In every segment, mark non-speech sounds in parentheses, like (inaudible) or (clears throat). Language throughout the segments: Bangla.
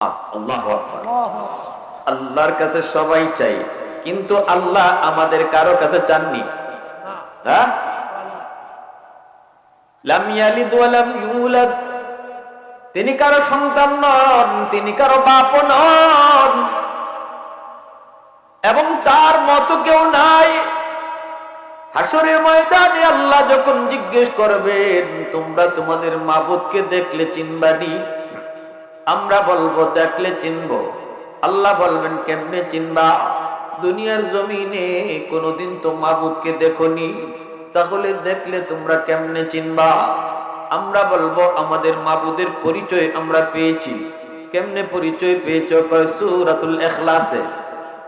আল্লাহ আল্লাহর কাছে সবাই চাই, কিন্তু আল্লাহ আমাদের কারও কাছে চাননি। হ্যাঁ? তিনি কারও সন্তান নন, তিনি কারও বাপ নন। এবং তার মতো কেউ নাই। হাসরের ময়দানে আল্লাহ যখন জিজ্ঞেস করবেন, তোমরা তোমাদের মাবুদকে দেখলে চিনবানি? আমরা বলব, দেখলে চিনব। আল্লাহ বলবেন, কেমনে চিনবা? দুনিয়ার জমিনে কোনোদিন তো মাবুদকে দেখনি। তাহলে দেখলে তোমরা কেমনে চিনবা? আমরা বলব, আমাদের মাবুদের পরিচয় আমরা পেয়েছি। কেমনে পরিচয় পেয়েছ? সুরাতুল এখলাসে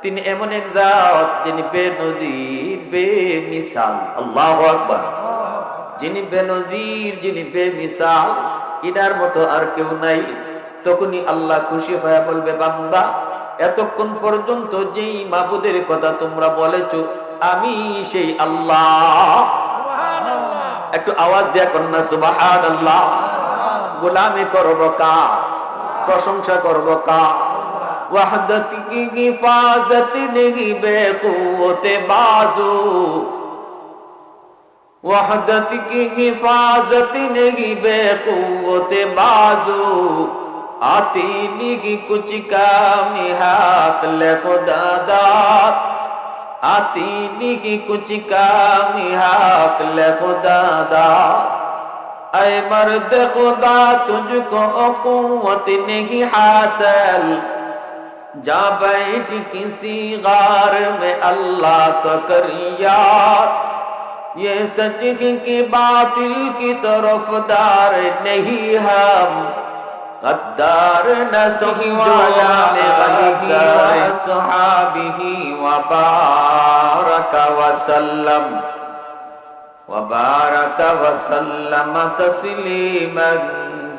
তিনি এমন এক জাত, যিনি বেনজির, বেমিসাল। আল্লাহ আকবার। যিনি বেনজির, যিনি বেমিসাল। ইনার মতো আর কেউ নাই। তখনই আল্লাহ খুশি হয়ে বলবে বান্দা এতক্ষণ পর্যন্ত যেই মাবুদের কথা তোমরা বলেছ আমি সেই আল্লাহ। একটু আওয়াজ দেয়া কন্যা সুবাহান আল্লাহ গোলামে করব কা প্রশংসা করব কা ওয়াহদত কি হিফাজত নেহি বাজু? ওয়াহদত কি হিফাজত নেহি বেকুতে বাজু? آتی نگی کچھ کام، ہاتھ لے خدا داد۔ آتی نگی کچھ کام، ہاتھ لے خدا داد۔ اے مرد خدا، تجھ کو قوت نہیں حاصل۔ جا بیٹھ کسی غار میں اللہ کا کریات۔ یہ سچ کی باطل کی طرف دار نہیں ہم۔ قدرنا وعلى لغيره وأصحابه وبارك وسلم وبارك وسلم تسليما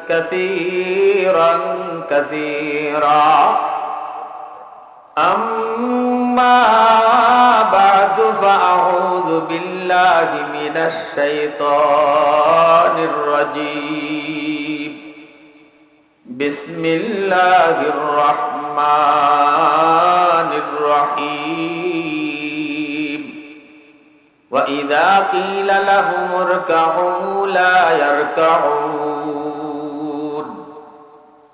كثيرا كثيرا. أما بعد فأعوذ بالله من الشيطان الرجيم. بسم الله الرحمن الرحيم. وإذا قيل لهم اركعوا لا يركعون.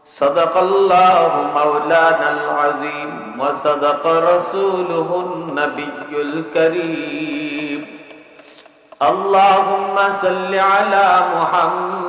صدق الله مولانا العظيم وصدق رسوله النبي الكريم. اللهم صل على محمد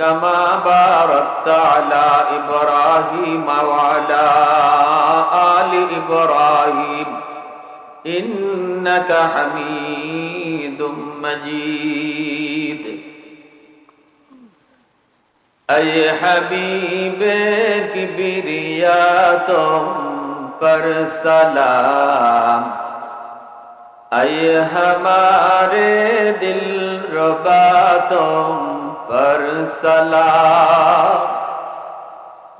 كما باركت على إبراهيم وعلى آل إبراهيم. إنك حميد مجيد. أي حبيب كبرياتهم پر سلام. اے ہمارے دل ربا تم پر سلام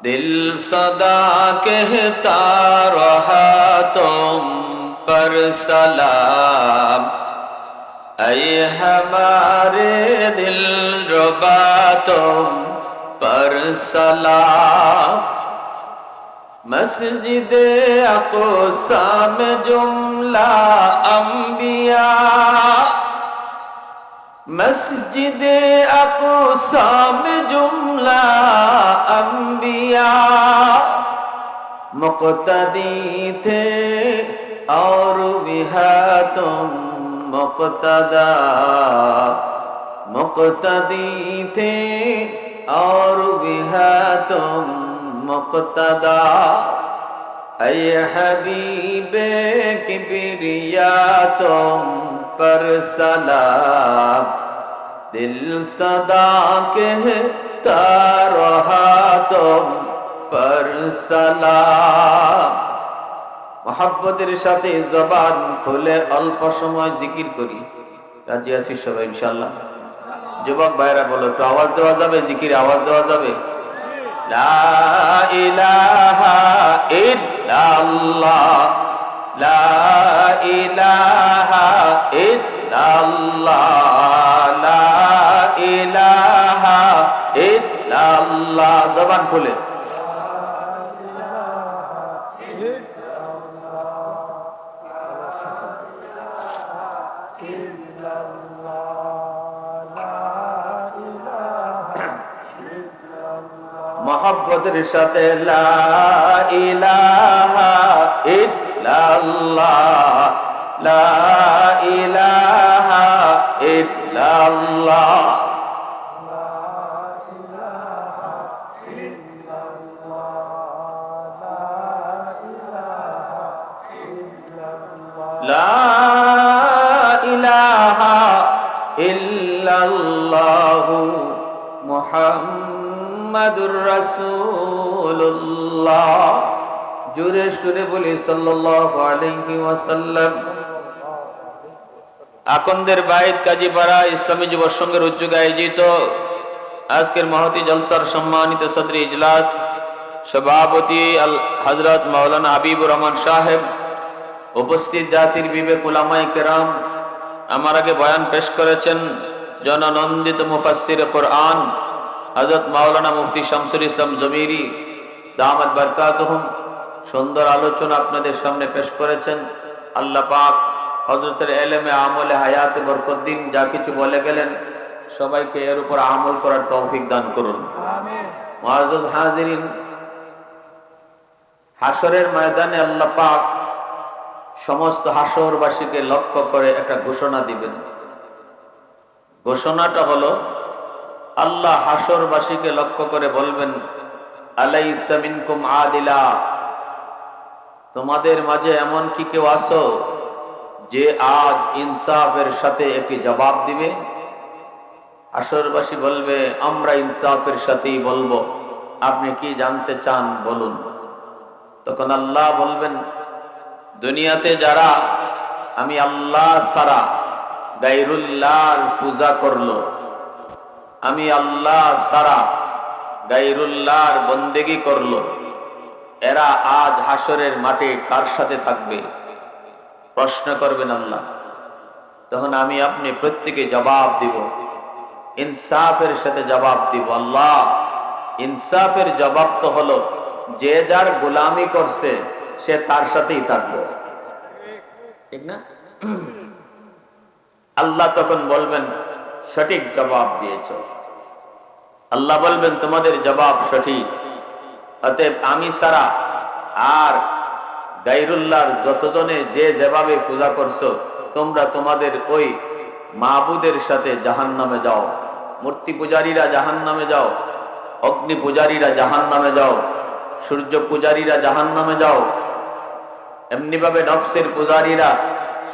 دل صدا کہتا رہا تم پر سلام اے ہمارے دل ربا تم پر سلام مسجد اقوسام جملہ انبیاء মসজিদে আকসাম জুমলা অম্বিয়া مقتدی تھے اور بھی تم مقتدا مقتدی تھے اور بھی تم مقتدا اے حبیب کبریا تم پر سلام दिल सदा कहता रहा সাথে জবান খুলে অল্প সময় জিকির করি। রাজি আছি সবাই ইনশাল্লাহ যুবক ভাইরা বলো, একটু আওয়াজ দেওয়া যাবে? জিকির আওয়াজ দেওয়া যাবে? লা ইলাহা ইল্লাল্লাহ। লা ইলাহা ইল্লাল্লাহ। লা জবান খুলে। মহব্বতের সাথে লা ইলাহা ইল্লাল্লাহ। লা ইলাহা মুহাম্মাদুর রাসূলুল্লাহ। জোরে সুরে বলি, সাল্লাল্লাহু আলাইহি ওয়াসাল্লাম। আকন্দের বাইত কাজীপাড়া ইসলামী যুব সংঘের উদ্যোগে আয়োজিত আজকের মহতি জলসার সম্মানিত সদরি ইজলাস সভাপতি আল হজরত মাওলানা হাবিবুর রহমান সাহেব, উপস্থিত জাতির বিবেক উলামায়ে কেরাম, আমার আগে বয়ান পেশ করেছেন জননন্দিত মুফাসসির কোরআন। হযরত মাওলানা মুফতি শামসুল ইসলাম জমিরি দামাত বারকাতুহুম সুন্দর আলোচনা আপনাদের সামনে পেশ করেছেন। আল্লাহ পাক হযরতের এলেমে আমলে হায়াতে বরকত দিন যা কিছু বলে গেলেন সবাইকে এর উপর আমল করার তৌফিক দান করুন। হাজিরিন হাসরের ময়দানে আল্লাহ পাক সমস্ত হাসরবাসীকে লক্ষ্য করে একটা ঘোষণা দিবেন। ঘোষণাটা হলো আল্লাহ হাসরবাসীকে লক্ষ্য করে বলবেন আলাইসামিনকুম আদিলা। তোমাদের মাঝে এমন কি কেউ আসো যে আজ ইনসাফের সাথে একটি জবাব দিবে? হাসরবাসী বলবে, আমরা ইনসাফের সাথেই বলব। আপনি কি জানতে চান, বলুন। তখন আল্লাহ বলবেন, দুনিয়াতে যারা আমি আল্লাহ সারা গাইরুল্লাহর পূজা করল আমি আল্লাহ সারা গাইরুল্লাহর বন্দেগি করল। এরা আজ হাসরের মাঠে কার সাথে থাকবে? প্রশ্ন করবেন আল্লাহ। তখন আমি আপনি প্রত্যেকে জবাব দিব। ইনসাফের সাথে জবাব দিব, আল্লাহ। ইনসাফের জবাব তো হলো, যে যার গোলামি করছে, সে তার সাথেই থাকবে। ঠিক না? আল্লাহ তখন বলবেন সঠিক জবাব দিয়েছ। আল্লাহ বলবেন, তোমাদের জবাব সঠিক। অতএব আমি সারা আর গাইরুল্লাহর যতজনে যে যেভাবে পূজা করছ, তোমরা তোমাদের ওই মাহবুদের সাথে জাহান নামে যাও। মূর্তি পূজারীরা জাহান নামে যাও, অগ্নি পূজারীরা জাহান নামে যাও, সূর্য পূজারীরা জাহান নামে যাও। এমনিভাবে নফসের পূজারীরা,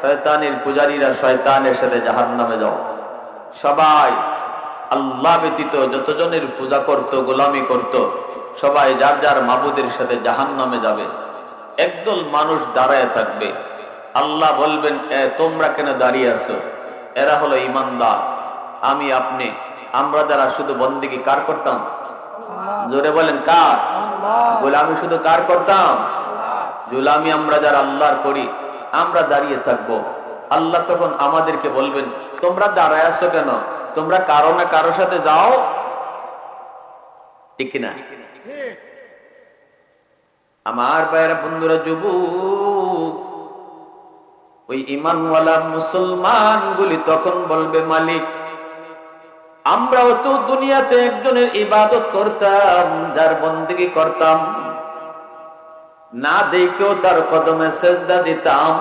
শয়তানের পূজারীরা শয়তানের সাথে জাহান নামে যাও। সবাই আল্লাহ ব্যতীত যতজনের পূজা করত গোলামি করত সবাই যার যার মাবুদের সাথে জাহান নামে যাবে। একদল মানুষ দাঁড়ায় থাকবে। আল্লাহ বলবেন এ তোমরা কেন দাঁড়িয়ে আছো? এরা হলো ইমানদার আমি আপনি আমরা যারা শুধু বন্দিকে কার করতাম? জোরে বলেন কার? গোলামি শুধু কার করতাম? গোলামি আমরা যারা আল্লাহর করি আমরা দাঁড়িয়ে থাকব। আল্লাহ তখন আমাদেরকে বলবেন তোমরা দাঁড়ায় আছো কেন? তোমরা কারও না কারোর সাথে যাও? ঠিক কিনা? আমার বাইরা বন্ধুরা, যুবক, ওই ইমানওয়ালা মুসলমান গুলি তখন বলবে, মালিক, আমরাও তো দুনিয়াতে একজনের ইবাদত করতাম, যার বন্দিগি করতাম। না দেখেও তার কদমে সেজদা দিতাম।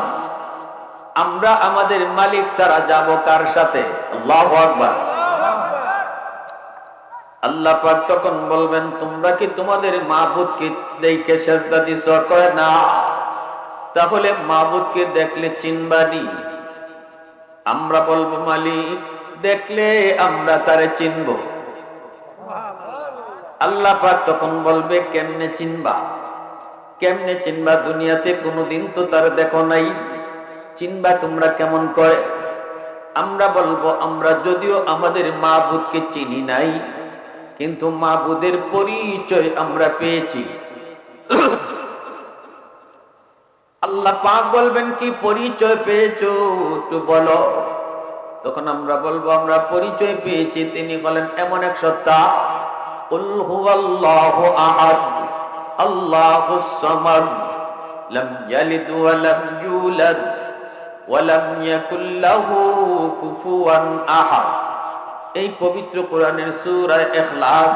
আমরা আমাদের মালিক ছাড়া যাব কার সাথে? আল্লাহ আকবার। আল্লাহ পাক তখন বলবেন, তোমরা কি তোমাদের মাহবুদকে দেখে সেজদা দিছ? কয়, না। তাহলে মাহবুদকে দেখলে চিনবানি। আমরা বলব, মালিক, দেখলে আমরা তারে চিনব। আল্লাহ পাক তখন বলবে, কেমনে চিনবা? কেমনে চিনবা? দুনিয়াতে কোনোদিন তো তার দেখো নাই। চিনবা তোমরা কেমন করে? আমরা বলব, আমরা যদিও আমাদের মাবুদকে চিনি নাই, কিন্তু মাবুদের পরিচয় আমরা পেয়েছি। আল্লাহ পাক বলবেন, কি পরিচয় পেয়েছ একটু বলো। তখন আমরা বলব, আমরা পরিচয় পেয়েছি। তিনি বলেন, এমন এক সত্তা। আহাদ। ইউলাদ। ওয়া লাম ইয়াকুল লাহু কুফুয়ান আহাদ। এই পবিত্র কোরআনের সূরা ইখলাস,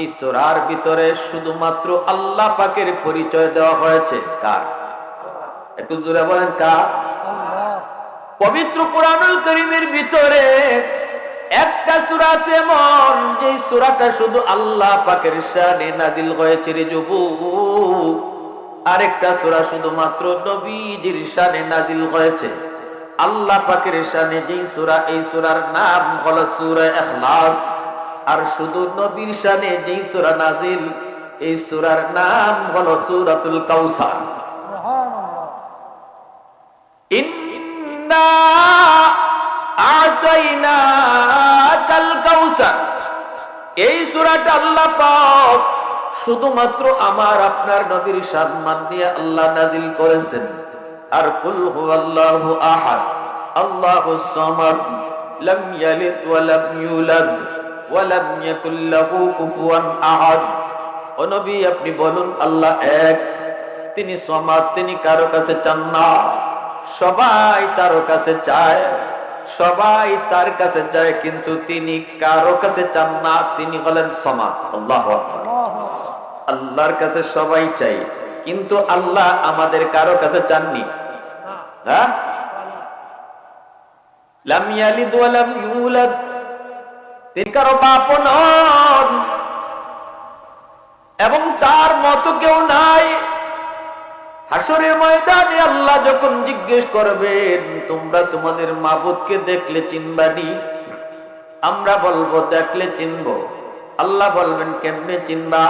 এই সূরার ভিতরে শুধুমাত্র আল্লাহ পাকের পরিচয় দেওয়া হয়েছে। কার? একটু জোরে বলেন, কার? পবিত্র কোরআনুল করিমের ভিতরে একটা সূরা আছে এমন যে সূরাটা শুধু আল্লাহ পাকের শানে নাজিল হয়েছে রে যুবু। আরেকটা সূরা শুধুমাত্র নবীজির শানে নাজিল হয়েছে। আল্লাহ পাকের শানে যেই সূরা, এই সূরার নাম হলো সূরা ইখলাস। আর শুধু নবীর শানে যেই সূরা নাজিল এই সূরার নাম হলো সূরাতুল কাউসার। ইন্না আতাইনাকাল কাউসার। এই সূরাটা আল্লাহ পাক শুধুমাত্র আমার, আপনার নবীর সম্মান নিয়ে আল্লাহ নাজিল করেছেন। আর কুল হুয়াল্লাহু আহাদ আল্লাহুস সামাদ, লাম ইয়ালিদ ওয়া লাম ইউলাদ, ওয়া লাম ইয়াকুল লাহু কুফুয়ান আহাদ। ও নবী, আপনি বলুন, আল্লাহ এক, তিনি সমাদ, তিনি কারও কাছে চান না। সবাই তার কাছে চায়, সবাই তার কাছে চায়, কিন্তু তিনি কারও কাছে চান না, তিনি হলেন সমাজ আল্লাহ আল্লাহর কাছে সবাই চাই, কিন্তু আল্লাহ আমাদের কারও কাছে চাননি। হ্যাঁ? এবং তার মতো কেউ নাই। হাসরের ময়দানে আল্লাহ যখন জিজ্ঞেস করবেন, তোমরা তোমাদের মাবুদকে দেখলে চিনবানি আমরা বলব, দেখলে চিনব। আল্লাহ বলবেন, কেমনে চিনবা?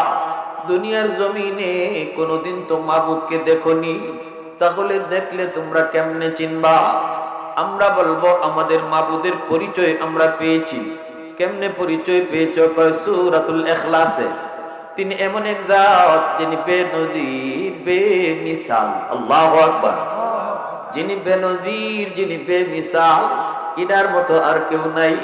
দুনিয়ার জমিনে কোনোদিন তো মাবুদকে দেখনি। তাহলে দেখলে তোমরা কেমনে চিনবা? আমরা বলব, আমাদের মাবুদের পরিচয় আমরা পেয়েছি। কেমনে পরিচয় পেয়েছ? সুরাতুল এখলাসে তিনি এমন এক জাত, যিনি বেনজির, বেমিসাল। আল্লাহ আকবার। যিনি বেনজির, যিনি বে বেমিসাল। ইনার মতো আর কেউ নাই।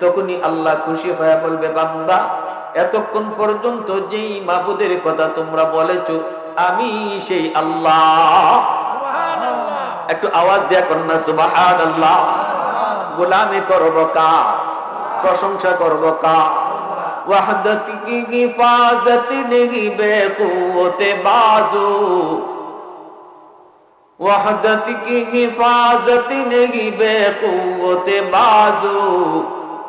তখনই আল্লাহ খুশি হয়ে বলবে, বান্দা এতক্ষণ পর্যন্ত যেই মাবুদের কথা তোমরা বলেছ, আমি সেই আল্লাহ। একটু আওয়াজ দেয়া কন্যা সুবাহান আল্লাহ গোলামে করব কা প্রশংসা করব কা وحدت کی حفاظت نہیں بے قوت بازو وحدت کی حفاظت نہیں بے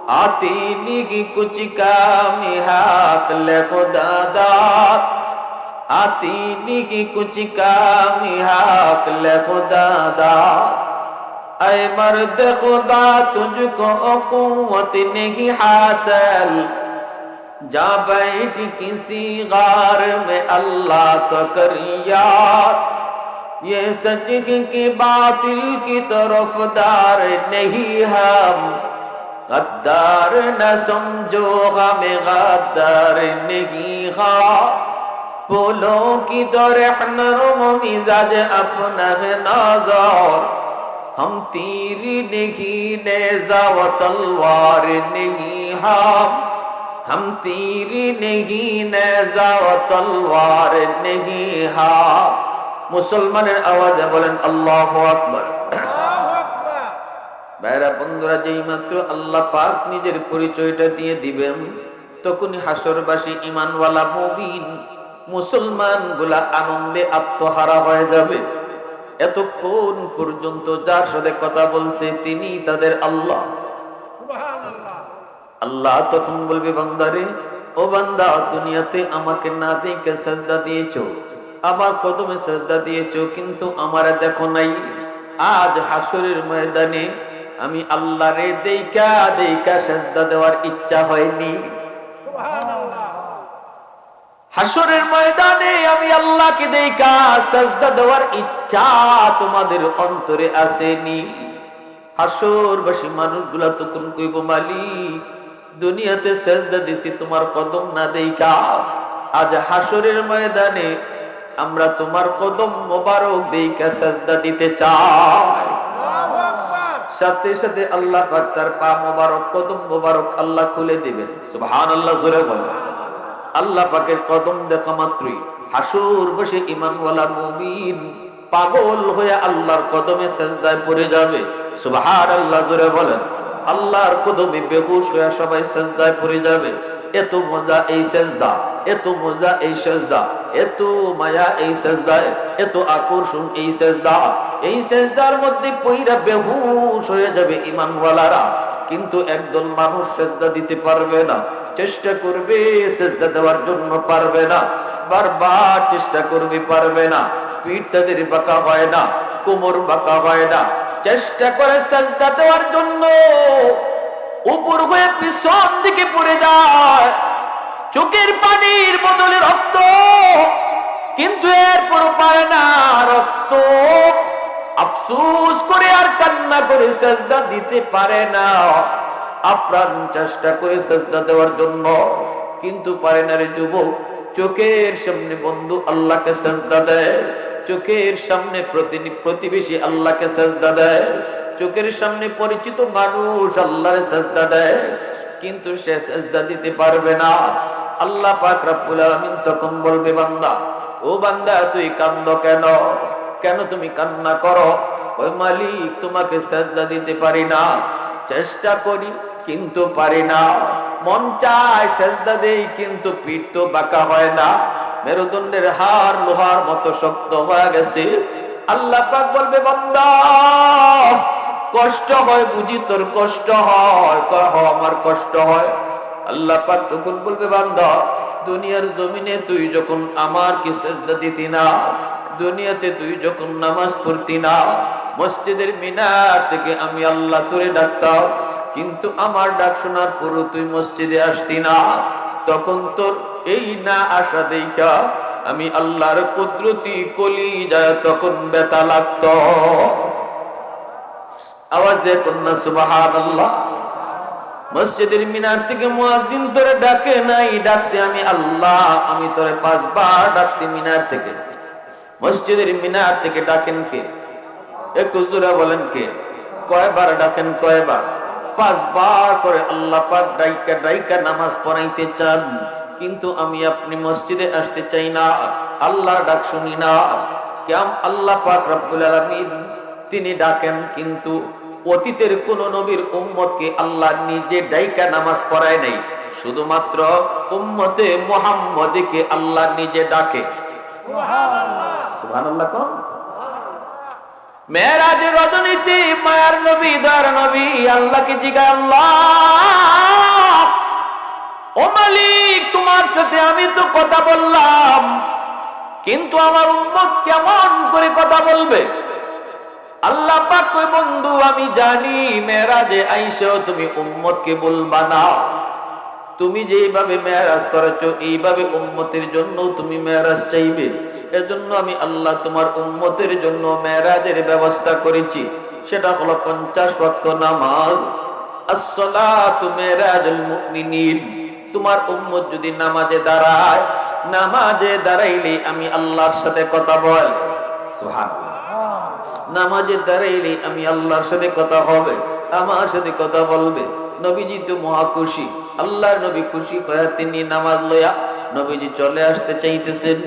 آتی نہیں کچھ کام، ہاتھ لے خدا دا۔ آتی نہیں کچھ کام، ہاتھ لے خدا دا۔ اے مرد خدا، تجھ کو قوت نہیں حاصل۔ جا بیٹھ کسی غار میں اللہ کا کریات یہ سچ کی باطل کی طرف دار نہیں ہم۔ غدار نہ سمجھو، غم غدار نہیں ہاں۔ خواہ پولوں کی تو رحنرم مزاج اپنا نازار۔ ہم تیری نہیں نیزا و تلوار نہیں ہاں۔ ہم تیری نہیں نیزا و تلوار نہیں ہاں۔ مسلمان آواز بولن اللہ اکبر۔ ভাইরা বন্ধুরা যেই মাত্র আল্লাহ পাক নিজের পরিচয়টা দিয়ে দিবেন তখনই হাসরবাসী ইমানওয়ালা মুবিন মুসলমানগুলা আনন্দে আত্মহারা হয়ে যাবে। এতক্ষণ পর্যন্ত যার সাথে কথা বলছে তিনি তাদের আল্লাহ। আল্লাহ তখন বলবে বান্দারে ও বান্দা দুনিয়াতে আমাকে না দেখে সাজদা দিয়েছ। আমার কদমে সাজদা দিয়েছ কিন্তু আমার দেখো নাই। আজ হাসরের ময়দানে আমি আল্লাহ রে দেইকা দেইকা সাজদা দেওয়ার ইচ্ছা হয়নি। হাসরের ময়দানে আমি আল্লাহকে দেখা সাজদা দেওয়ার ইচ্ছা তোমাদের অন্তরে আসেনি। হাসরবাসী মানুষগুলা তখন কইব, মালিক, দুনিয়াতে সেজদা দিছি, তোমার কদম না দেখা আজ হাসরের ময়দানে আমরা তোমার কদম মোবারক দেখা সেজদা দিতে চাই। সাথে সাথে আল্লাহ পাক তার পা মোবারক, কদম মোবারক আল্লাহ খুলে দিবেন। সুবহানাল্লাহ ধরে বলেন। আল্লাহ পাকের কদম দেখা মাত্রই হাসুর বসে ইমানওয়ালা মুমিন পাগল হয়ে আল্লাহর কদমে সেজদায় পড়ে যাবে। সুবহান আল্লাহ ধরে বলেন। আল্লাহর কদমে বেহুশ হয়ে সবাই সেজদায় পড়ে যাবে। এত মজা এই সেজদা। এত মজা এই সেজদা, এত মায়া এই সেজদায় এত আকর্ষণ এই সেজদা। এই সেজদার মধ্যে পইরা বেহুশ হয়ে যাবে ইমানওয়ালারা। কিন্তু একদল মানুষ সেজদা দিতে পারবে না, চেষ্টা করবে সেজদা দেওয়ার জন্য পারবে না, বারবার চেষ্টা করবে পারবে না পিঠ তাদের বাঁকা হয় না, কোমর বাঁকা হয় না। চেষ্টা করে সেজদা দেওয়ার জন্য উপর হয়ে পিছন দিকে পড়ে যায়। চোখের পানির বদলে রক্ত। কিন্তু এরপর পায় না রক্ত। আফসুস করে আর কান্না করে সেজদা দিতে পারে না। আপ্রাণ চেষ্টা করে সেজদা দেওয়ার জন্য। কিন্তু পারে না রে যুবক, চোখের সামনে বন্ধু আল্লাহকে সেজদা দেয়। চোখের সামনে প্রতিবেশী আল্লাহকে সেজদা দেয়। চোখের সামনে পরিচিত মানুষ আল্লাহর সেজদা দেয়। কিন্তু সে সেজদা দিতে পারবে না। আল্লাহ পাক রব্বুল আলামিন তখন বলবে, বান্দা, ও বান্দা, তুই কান্দ কেন? কেন তুমি কান্না করো? ওই মালিক, তোমাকে সেজদা দিতে পারি না। চেষ্টা করি, কিন্তু পারি না। মন চায় সেজদা দেই, কিন্তু পিঠ তো বাঁকা হয় না। মেরুদণ্ডের হার লোহার মতো শক্ত হয়ে গেছে। আল্লাহ পাক বলবে, বান্দা কষ্ট হয় বুঝি, তোর কষ্ট হয়। আমার কষ্ট হয়। আল্লাহ পাক তখন বলবে বান্দা, দুনিয়ার জমিনে তুই যখন আমার কি সেজদা দিতি না, দুনিয়াতে তুই যখন নামাজ পড়তি না, মসজিদের মিনার থেকে আমি আল্লাহ তোরে ডাকতাম, কিন্তু আমার ডাক শোনার পরও তুই মসজিদে আসতি না। তখন তোর এই না আসা দেখা আমি আল্লাহর কুদরতি কলি যায় তখন বেতা লাগত। আওয়াজ দিয়ে কন্যা সুবাহান আল্লাহ মসজিদের মিনার থেকে মুয়াজ্জিন তোরে ডাকে নাই, ডাকছি আমি আল্লাহ, আমি তোরে পাঁচবার ডাকছি মিনার থেকে। মসজিদের মিনার থেকে ডাকেন কে? একটু জোরে বলেন কে? কয়বার ডাকেন, কয়বার? পাঁচবার করে আল্লাহ পাক ডাইকা ডাইকা নামাজ পড়াইতে চান, কিন্তু আমি আপনি মসজিদে আসতে চাই না আল্লাহ ডাক শুনি না। কেম, আল্লাহ পাক রব্বুল আলামিন তিনি ডাকেন, কিন্তু অতীতের কোন নবীর উম্মতকে আল্লাহ নিজে ডাইকা নামাজ পড়ায় নাই। শুধুমাত্র উম্মতে মোহাম্মদকে আল্লাহ নিজে ডাকে। সুবহানাল্লাহ। কোন? মেয়েরাজের রজনীতি মায়ার নবী দার নবী আল্লাহকে জিগা আল্লাহ। ও মালিক তোমার সাথে আমি তো কথা বললাম কিন্তু আমার উম্মত কেমন করে কথা বলবে? আল্লাহ পাক কই বন্ধু, আমি জানি মেয়েরাজে আইসো, তুমি উম্মতকে বলবা না। তুমি যেভাবে মেয়ারাজ করেছ, এইভাবে উম্মতের জন্য তুমি মেয়ারাজ চাইবে। এজন্য আমি আল্লাহ তোমার উম্মতের জন্য মেয়ারাজের ব্যবস্থা করেছি। সেটা হলো পঞ্চাশ ওয়াক্ত নামাজ। তোমার উম্মত যদি নামাজে দাঁড়ায়, নামাজে দাঁড়াইলে আমি আল্লাহর সাথে কথা বল। সুবহানাল্লাহ। নামাজে দাঁড়াইলে আমি আল্লাহর সাথে কথা হবে, আমার সাথে কথা বলবে। নবীজি তো মহা খুশি। আল্লাহর নবী খুশি হয়ে তিনি নামাজ লয়া নবীজি চলে আসতে চাইতেছেন।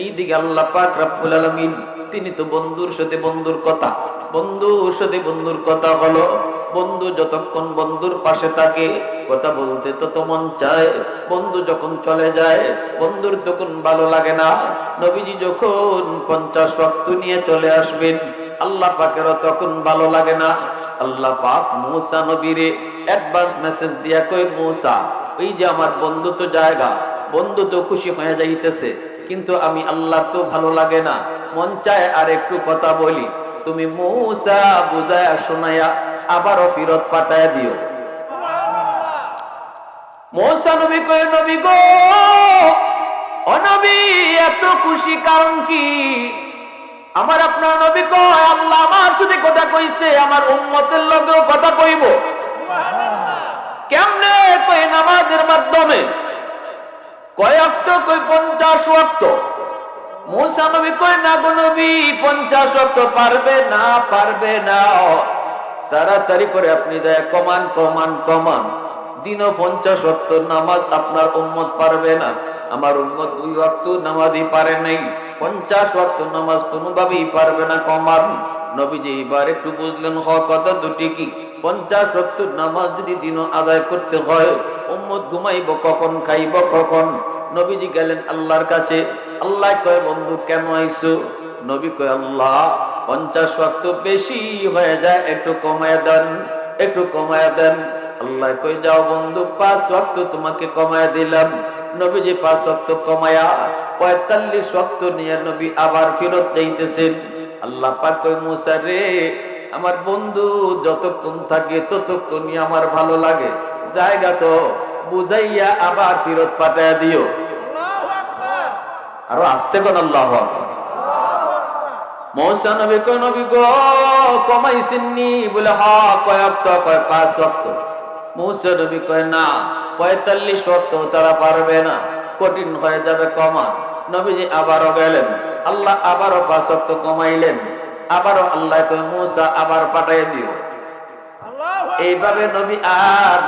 এইদিকে আল্লাহ পাক রাব্বুল আলামিন, তিনি তো বন্ধুর সাথে বন্ধুর কথা, বন্ধুর সাথে বন্ধুর কথা হলো, বন্ধু যতক্ষণ বন্ধুর পাশে থাকে, কথা বলতে তত মন চায়। বন্ধু যখন চলে যায়, বন্ধুর তখন ভালো লাগে না। নবীজি যখন পঞ্চাশ রক্ত নিয়ে চলে আসবেন আল্লাহ পাকেরও তখন ভালো লাগে না। আল্লাহ পাক মৌসা নবীরে অ্যাডভান্স মেসেজ দিয়া কই মৌসা, ওই যে আমার বন্ধু তো জায়গা বন্ধু তো খুশি হয়ে যাইতেছে, কিন্তু আমি আল্লাহ তো ভালো লাগে না। মন চায় আর একটু কথা বলি। তুমি মৌসা বুঝায়া শোনায়া আবারও ফিরত পাঠায় দিও। মৌসা নবী কয়ে, নবী গো অনবী এত খুশি কারণ কি? আমার আপনার নবী কয় আল্লাহ আমার সাথে কথা কইছে আমার উম্মতের লগেও কথা কইব। কেমনে কই নামাজের মাধ্যমে? কয় অক্ত কই পঞ্চাশ অক্ত। মুসা নবী কয় না গো নবী পঞ্চাশ অক্ত পারবে না পারবে না। তাড়াতাড়ি করে আপনি দেয় কমান কমান কমান। দিন পঞ্চাশ অক্ত নামাজ আপনার উম্মত পারবে না। আমার উম্মত দুই অক্ত নামাজই পারে নাই। পঞ্চাশ অক্ত নামাজ কোনোভাবেই পারবে না কমান নবীজি এবার একটু বুঝলেন, হ, কথা দুটি কি? পঞ্চাশ অক্ত নামাজ যদি দিন আদায় করতে হয়, উম্মত ঘুমাইব কখন, খাইব কখন? নবীজি গেলেন আল্লাহর কাছে, আল্লাহ কয়, বন্ধু, কেন আইসো নবী কয়, আল্লাহ, পঞ্চাশ ওয়াক্ত বেশি হয়ে যায়, একটু কমায় দেন, একটু কমায় দেন। আল্লাহ কই যাও বন্ধু, পাঁচ ওয়াক্ত তোমাকে কমায় দিলাম। নবীজি পাঁচ ওয়াক্ত কমায়া পঁয়তাল্লিশ ওয়াক্ত নিয়ে নবী আবার ফেরত যাইতেছেন। আল্লাহ পাক রে, আমার বন্ধু যতক্ষণ থাকে ততক্ষণই আমার ভালো লাগে। জায়গা তো বুঝাইয়া আবার ফেরত পাঠায় দিও। আরও আসতে কোন, আল্লাহ মৌসা নবী কয় গো, কমাইছেননি? বলে হ কয় অক্ত কয় পাঁচ অক্ত নবী কয়, না, পঁয়তাল্লিশ অক্ত তারা পারবে না। কঠিন হয়ে যাবে কমান নবীজি আবারও গেলেন। আল্লাহ আবারও পাঁচ অক্ত কমাইলেন। আবারও আল্লাহ কয় আবার পাঠাই দিও। এইভাবে নবী আর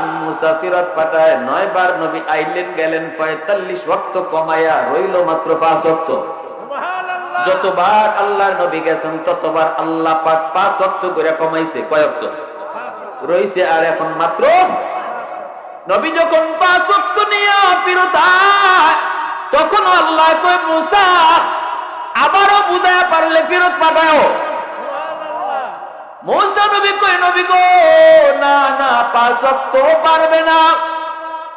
পাঠায়। নয় বার নবী আইলেন, গেলেন, পঁয়তাল্লিশ ওয়াক্ত কমায়া রইল মাত্র পাঁচ ওয়াক্ত যতবার আল্লাহর নবী গেছেন, ততবার আল্লাহ পাক পাঁচ ওয়াক্ত করে কমাইছে। কয় রইছে আর এখন মাত্র নবী যখন পাঁচ ওয়াক্ত নিয়ে ফিরত তখন আল্লাহ মুসা আবারও বুঝায় পারলে ফেরত পাঠাও। মৌসা নবী কই নবী গো না না পারবে না।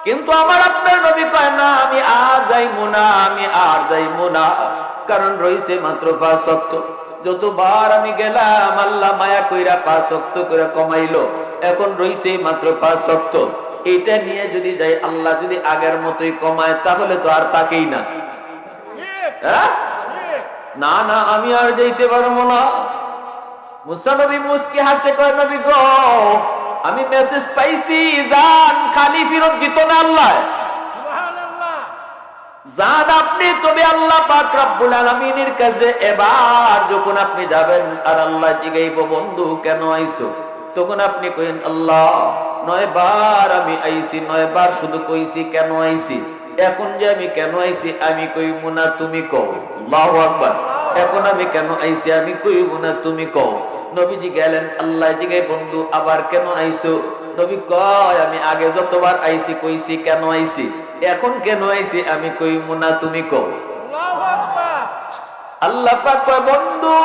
কিন্তু আমার আপনার নবী কয় না আমি আর যাইমু না আমি আর যাইমু না। কারণ রইছে মাত্র পাঁচ ওয়াক্ত যতবার আমি গেলাম, আল্লাহ মায়া কইরা পাঁচ ওয়াক্ত করে কমাইলো। এখন রইছে মাত্র পাঁচ ওয়াক্ত এটা নিয়ে যদি যাই, আল্লাহ যদি আগের মতোই কমায়, তাহলে তো আর তাকেই না। হ্যাঁ? না না, আমি আর যাইতে পারব না। মুসা নবী মুসকি হাসে কয়, নবী গো, আমি মেসেজ পাইছি, জান খালি ফেরত দিত না আল্লাহ। জান আপনি, তবে আল্লাহ পাক রব্বুল আলামিনের কাছে এবার যখন আপনি যাবেন, আর আল্লাহ জিগাইব, বন্ধু, কেন আইছো? তখন আপনি কইন আল্লাহ নয় বার আমি আইছি নয় বার শুধু কইছি, কেন আইছি? এখন যে আমি কেন আইছি, আমি কইব না, তুমি কও। আল্লাহু আকবার। এখন আমি কেন আইছি, আমি কইব না, তুমি কও। নবীজি গেলেন, আল্লাহ জিগাই, বন্ধু, আবার কেন আইছো? নবী কয় আমি আগে যতবার আইছি কইছি কেন আইছি? এখন কেন আইছি? আমি কই না তুমি কও। আল্লাহ পাক কয় বন্ধু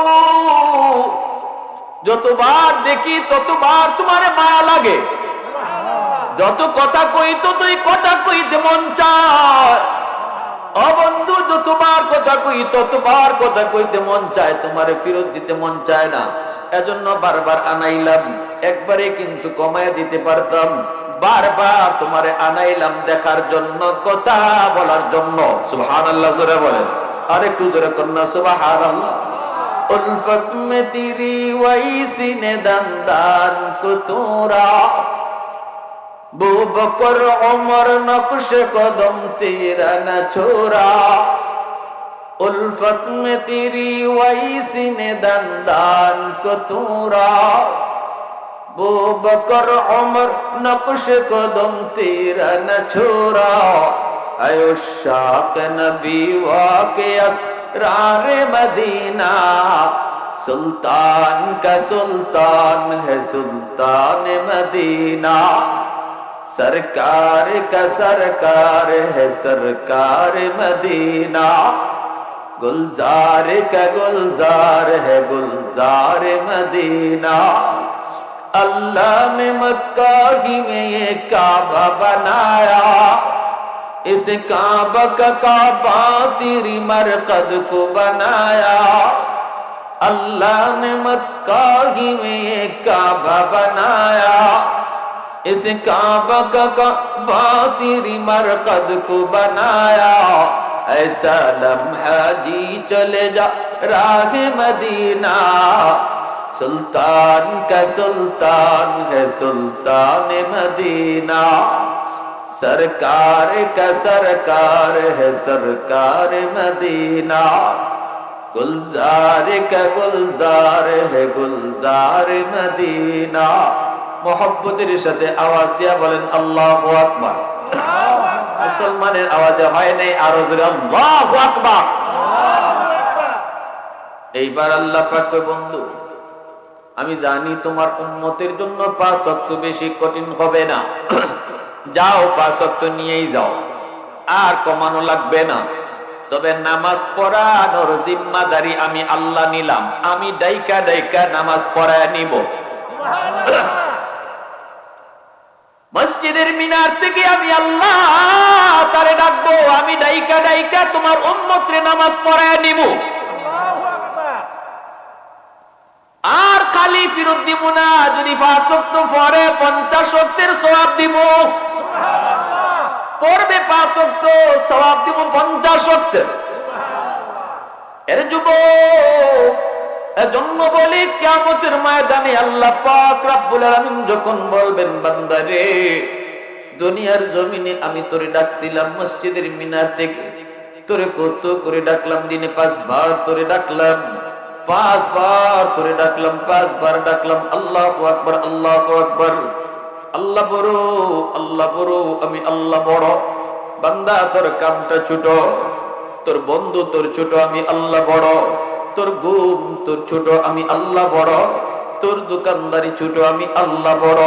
যতবার দেখি ততবার তোমার মায়া লাগে। যত কথা কই ততই কথা কইতে মন চায়। অবন্ধু যতবার কথা কই ততবার কথা কইতে মন চায় তোমারে ফেরত দিতে মন চায় না। এজন্য বারবার আনাইলাম। একবারে কিন্তু কমায় দিতে পারতাম। বারবার তোমারে আনাইলাম দেখার জন্য, কথা বলার জন্য। সুহান আল্লাহ করে বলেন। আরেকটু ধরে কন্যা আল্লাহ উলফত মে তিরি ওয়াইসি নে নকশ কদম না ছোরা। তিরি কুতুরা। ابو بکر عمر نقش قدم تیرا نہ چھوڑا ایو شاق نبی واقع اسرار مدینہ سلطان کا سلطان ہے سلطان مدینہ سرکار کا سرکار ہے سرکار مدینہ گلزار کا گلزار ہے گلزار مدینہ اللہ نے مکہ ہی میں یہ کعبہ بنایا۔ اس کعبہ کا کعبہ تیری مرقد کو بنایا۔ اللہ نے مکہ ہی میں یہ کعبہ بنایا۔ اس کعبہ کا کعبہ تیری مرقد کو بنایا۔ ایسا لمحہ جی چلے جا راہ مدینہ۔ সুলতান কে সুলতান হে সুলতান মদিনা। সরকার কে সরকার হে সরকার মদিনা। গুলজার কে গুলজার হে গুলজার মদিনা। মোহব্বতের সাথে আওয়াজ দিয়া বলেন, আল্লাহ আকবার। মুসলমানের আওয়াজে হয় নাই, আরও দূরে আল্লাহ আকবার। এইবার আল্লাহ পাক বন্ধু আমি জানি তোমার উন্মতের জন্য পাঁচ অক্ট বেশি কঠিন হবে না। (clears throat) যাও, পাঁচ অক্ট নিয়েই যাও। আর কমানো লাগবে না। তবে নামাজ পড়ানোর জিম্মাদারি আমি আল্লাহ নিলাম। আমি ডাইকা ডাইকা নামাজ পড়ায় নিব। (clears throat) মসজিদের মিনার থেকে আমি আল্লাহ তারে ডাকবো। আমি ডাইকা ডাইকা তোমার উন্মত্রে নামাজ পড়ায় নিব। আর খালি ফিরত দিব না, যদি পরে পঞ্চাশ শক্তের সবাব দিব। পড়বে পাঁচ শক্ত সবাব দিব পঞ্চাশ শক্তের। এর বলি ময়দানে আল্লাহ পাক রব্বুল যখন বলবেন বান্দারে দুনিয়ার জমিনে আমি তোরে ডাকছিলাম মসজিদের মিনার থেকে। তোরে কত করে ডাকলাম, দিনে পাঁচবার তোরে ডাকলাম। পাঁচবার তোরে ডাকলাম, পাঁচবার ডাকলাম, আল্লাহ আকবার আল্লাহ আকবার। আল্লাহ বড় আল্লাহ বড়, আমি আল্লাহ বড়। বান্দা, তোর কামটা ছোট, তোর বন্ধু তোর ছোট, আমি আল্লাহ বড়। তোর গুম তোর ছোট, আমি আল্লাহ বড়। তোর দোকানদারি ছোট, আমি আল্লাহ বড়।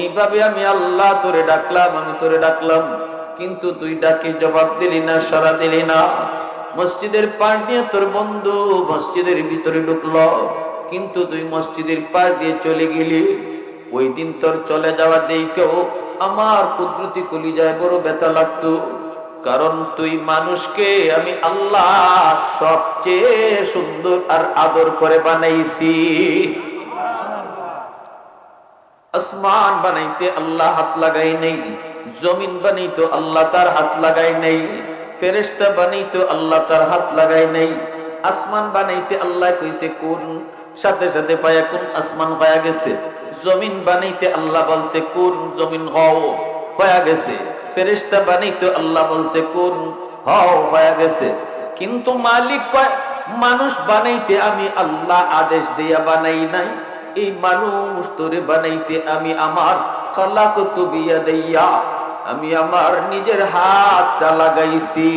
এইভাবে আমি আল্লাহ তোরে ডাকলাম, আমি তোরে ডাকলাম, কিন্তু তুই ডাকে জবাব দিলি না সারা দিলি না। মসজিদের পার দিয়ে তোর বন্ধু মসজিদের ভিতরে ঢুকলো। কিন্তু তুই মসজিদের পার দিয়ে চলে গেলি। ওই দিন তোর চলে যাওয়া দেখেও আমার কুদরতি কলিজায় বড় ব্যথা লাগতো। কারণ তুই মানুষকে আমি আল্লাহ সবচেয়ে সুন্দর আর আদর করে বানাইছি। আসমান বানাইতে আল্লাহ হাত লাগাই নেই, জমিন বানাইতো আল্লাহ তার হাত লাগাই নেই। ফেরেস্তা বানাইতো আল্লাহ তার হাত লাগাই নেই। আসমান বানাইতে আল্লাহ কইছে, কোন সাথে সাথে পায়া কোন আসমান পায়া গেছে? জমিন বানাইতে আল্লাহ বলছে, কোন জমিন হও, হয়ে গেছে। ফেরেস্তা বানাইতে আল্লাহ বলছে, কোন হও, হয়ে গেছে। কিন্তু মালিক কয়, মানুষ বানাইতে আমি আল্লাহ আদেশ দিয়া বানাই নাই। এই মানুষ তোরে বানাইতে আমি আমার খালাকতু বিয়াদাইয়া আমি আমার নিজের হাতটা লাগাইছি।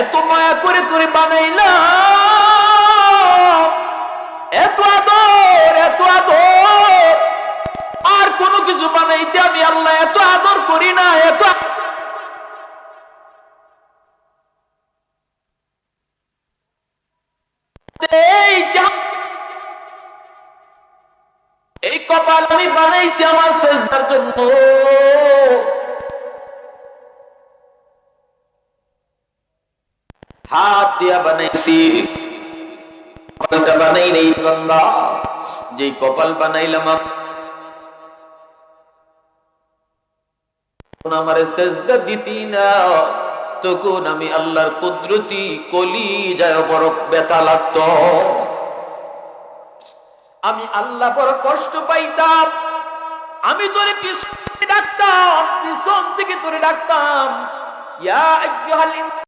এত মায়া করে তোরে বানাইলাম। এত আদর দিয়া বানাইছি। কপালটা বানাই নেই বান্দা। যে কপাল বানাইলাম আমি আমার সেজদা দিতি না। তখন আমি আল্লাহর কুদরতি কলি যায় বড় লাগতো। আমি আল্লাহ বড় কষ্ট পাইতাম। আমি তোরে পিছন ডাকতাম, পিছন থেকে তোরে ডাকতাম। ইয়া